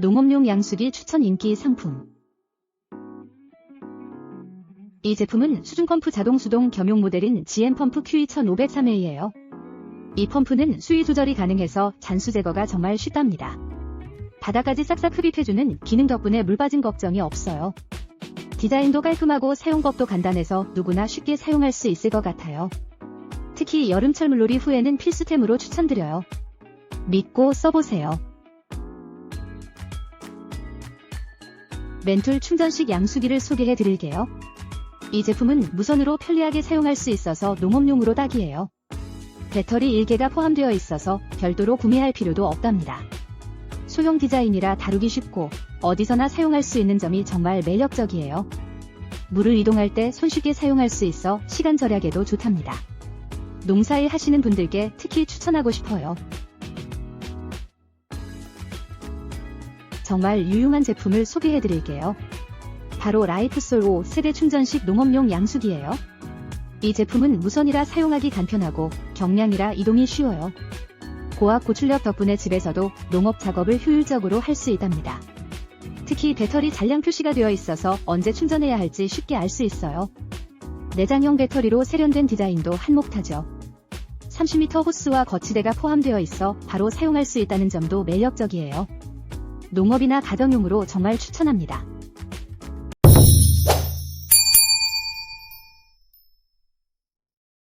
농업용 양수기 추천 인기 상품. 이 제품은 수중펌프 자동 수동 겸용 모델인 GM펌프 QE1503A예요. 이 펌프는 수위 조절이 가능해서 잔수 제거가 정말 쉽답니다. 바닥까지 싹싹 흡입해주는 기능 덕분에 물 빠진 걱정이 없어요. 디자인도 깔끔하고 사용법도 간단해서 누구나 쉽게 사용할 수 있을 것 같아요. 특히 여름철 물놀이 후에는 필수템으로 추천드려요. 믿고 써보세요. 멘툴 충전식 양수기를 소개해 드릴게요. 이 제품은 무선으로 편리하게 사용할 수 있어서 농업용으로 딱이에요. 배터리 1개가 포함되어 있어서 별도로 구매할 필요도 없답니다. 소형 디자인이라 다루기 쉽고 어디서나 사용할 수 있는 점이 정말 매력적이에요. 물을 이동할 때 손쉽게 사용할 수 있어 시간 절약에도 좋답니다. 농사일 하시는 분들께 특히 추천하고 싶어요. 정말 유용한 제품을 소개해 드릴게요. 바로 라이프솔 5 세대 충전식 농업용 양수기예요. 이 제품은 무선이라 사용하기 간편하고 경량이라 이동이 쉬워요. 고압 고출력 덕분에 집에서도 농업 작업을 효율적으로 할 수 있답니다. 특히 배터리 잔량 표시가 되어 있어서 언제 충전해야 할지 쉽게 알 수 있어요. 내장형 배터리로 세련된 디자인도 한몫하죠. 30m 호스와 거치대가 포함되어 있어 바로 사용할 수 있다는 점도 매력적이에요. 농업이나 가정용으로 정말 추천합니다.